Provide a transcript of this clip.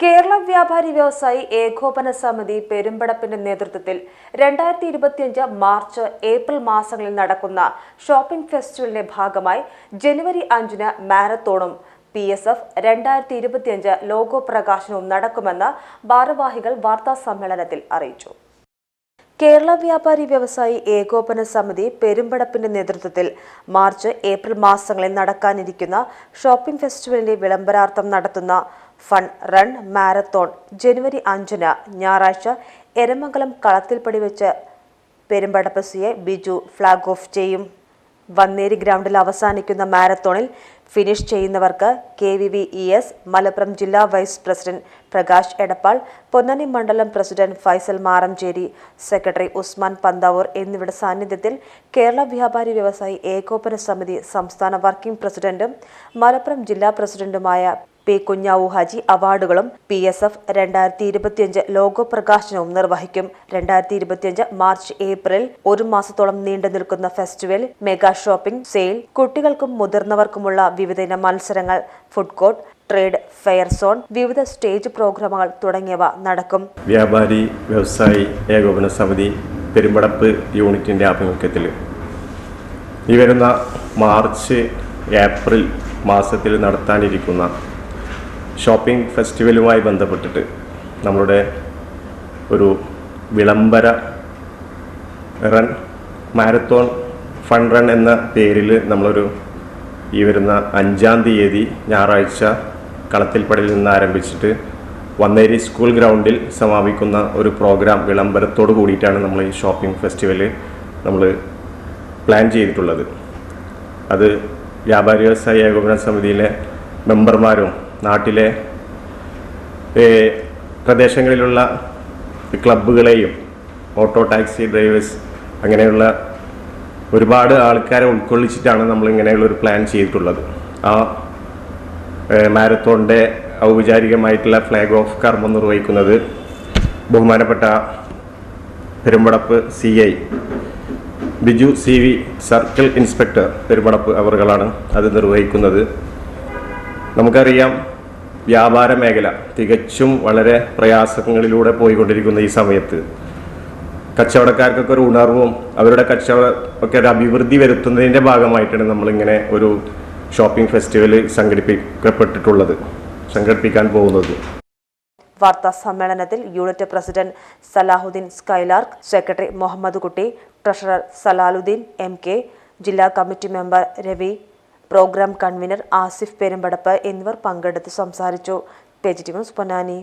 കേരള വ്യാപാരി വ്യവസായി ഏകോപന സമിതി പെരുമ്പടപ്പിന്റെ നേതൃത്വത്തിൽ രണ്ടായിരത്തി ഇരുപത്തിയഞ്ച് മാർച്ച് ഏപ്രിൽ മാസങ്ങളിൽ നടക്കുന്ന ഷോപ്പിംഗ് ഫെസ്റ്റിവലിന്റെ ഭാഗമായി ജനുവരി അഞ്ചിന് മാരത്തോണും പി എസ് എഫ് രണ്ടായിരത്തി ഇരുപത്തിയഞ്ച് ലോഗോ പ്രകാശനവും നടക്കുമെന്ന് ഭാരവാഹികൾ വാർത്താ സമ്മേളനത്തിൽ അറിയിച്ചു. കേരള വ്യാപാരി വ്യവസായി ഏകോപന സമിതി പെരുമ്പടപ്പിന്റെ നേതൃത്വത്തിൽ മാർച്ച് ഏപ്രിൽ മാസങ്ങളിൽ നടക്കാനിരിക്കുന്ന ഷോപ്പിംഗ് ഫെസ്റ്റിവലിന്റെ വിളംബരാർത്ഥം നടത്തുന്ന ഫൺ റൺ മാരത്തോൺ ജനുവരി അഞ്ചിന് ഞായറാഴ്ച എരമംഗലം കളത്തിൽപ്പടി വെച്ച് പെരുമ്പടപ്പ് സിയെ ബിജു ഫ്ളാഗ് ഓഫ് ചെയ്യും. വന്നേരി ഗ്രൗണ്ടിൽ അവസാനിക്കുന്ന മാരത്തോണിൽ ഫിനിഷ് ചെയ്യുന്നവർക്ക് K V V E S Malappuram ജില്ലാ വൈസ് പ്രസിഡന്റ് പ്രകാശ് എടപ്പാൾ പൊന്നാനി മണ്ഡലം പ്രസിഡന്റ് ഫൈസൽ മാറഞ്ചേരി സെക്രട്ടറി ഉസ്മാൻ പന്താവൂർ എന്നിവരുടെ സാന്നിധ്യത്തിൽ കേരള വ്യാപാരി വ്യവസായി ഏകോപന സമിതി സംസ്ഥാന വർക്കിംഗ് പ്രസിഡന്റും മലപ്പുറം ജില്ലാ പ്രസിഡന്റുമായ പി. കുഞ്ഞാവു ഹാജി അവാർഡുകളും പി. എസ്. എഫ്. രണ്ടായിരത്തി ഇരുപത്തിയഞ്ച് ലോഗോ പ്രകാശനവും നിർവഹിക്കും. രണ്ടായിരത്തി ഇരുപത്തിയഞ്ച് മാർച്ച് ഏപ്രിൽ ഒരു മാസത്തോളം നീണ്ടു നിൽക്കുന്ന ഫെസ്റ്റിവൽ മെഗാ ഷോപ്പിംഗ് സെയിൽ കുട്ടികൾക്കും മുതിർന്നവർക്കുമുള്ള വിവിധ മത്സരങ്ങൾ food court trade fair zone വിവിധ സ്റ്റേജ് പ്രോഗ്രാമുകൾ തുടങ്ങിയവ നടക്കും. വ്യാപാരി വ്യവസായി ഏകോപന സമിതി പെരുമ്പടപ്പ് യൂണിറ്റിന്റെ ആഭിമുഖ്യത്തിൽ. ഈ വരുന്ന മാർച്ച് ഏപ്രിൽ മാസത്തിൽ നടത്താനിരിക്കുന്ന ഷോപ്പിംഗ് ഫെസ്റ്റിവലുമായി ബന്ധപ്പെട്ടിട്ട് നമ്മളുടെ ഒരു വിളംബര റൺ മാരത്തോൺ ഫൺ റൺ എന്ന പേരിൽ നമ്മളൊരു ഈ വരുന്ന അഞ്ചാം തീയതി ഞായറാഴ്ച കളത്തിൽപ്പടയിൽ നിന്ന് ആരംഭിച്ചിട്ട് വന്നേരി സ്കൂൾ ഗ്രൗണ്ടിൽ സമാപിക്കുന്ന ഒരു പ്രോഗ്രാം വിളംബരത്തോട് കൂടിയിട്ടാണ് നമ്മൾ ഈ ഷോപ്പിംഗ് ഫെസ്റ്റിവൽ നമ്മൾ പ്ലാൻ ചെയ്തിട്ടുള്ളത്. അത് വ്യാപാരി വ്യവസായ ഏകോപന സമിതിയിലെ മെമ്പർമാരും നാട്ടിലെ പ്രദേശങ്ങളിലുള്ള ക്ലബ്ബുകളെയും ഓട്ടോ ടാക്സി ഡ്രൈവേഴ്സ് അങ്ങനെയുള്ള ഒരുപാട് ആൾക്കാരെ ഉൾക്കൊള്ളിച്ചിട്ടാണ് നമ്മൾ ഇങ്ങനെയുള്ള ഒരു പ്ലാൻ ചെയ്തിട്ടുള്ളത്. ആ മാരത്തോണിന്റെ ഔപചാരികമായിട്ടുള്ള ഫ്ലാഗ് ഓഫ് കർമ്മം നിർവഹിക്കുന്നത് ബഹുമാനപ്പെട്ട Perumpadappu C I Biju C V circle inspector Perumpadappu അവറുകളാണ് അത് നിർവഹിക്കുന്നത്. നമുക്കറിയാം വ്യാപാര മേഖല തികച്ചും വളരെ പ്രയാസങ്ങളിലൂടെ പോയിക്കൊണ്ടിരിക്കുന്ന ഈ സമയത്ത് കച്ചവടക്കാർക്കൊക്കെ ഒരു ഉണർവും അവരുടെ കച്ചവടം ഒക്കെ ഒരു അഭിവൃദ്ധി വരുത്തുന്നതിന്റെ ഭാഗമായിട്ടാണ് നമ്മളിങ്ങനെ ഒരു ഷോപ്പിംഗ് ഫെസ്റ്റിവൽ സംഘടിപ്പിക്കപ്പെട്ടിട്ടുള്ളത് സംഘടിപ്പിക്കാൻ പോകുന്നത്. വാർത്താ സമ്മേളനത്തിൽ unit president Salahuddin Skylark secretary Muhammad Kutty treasurer Salaluddin M K ജില്ലാ committee member Ravi programme convener Asif Perumpadappu എന്നിവർ പങ്കെടുത്ത് സംസാരിച്ചു. ന്യൂസ് പൊന്നാനി.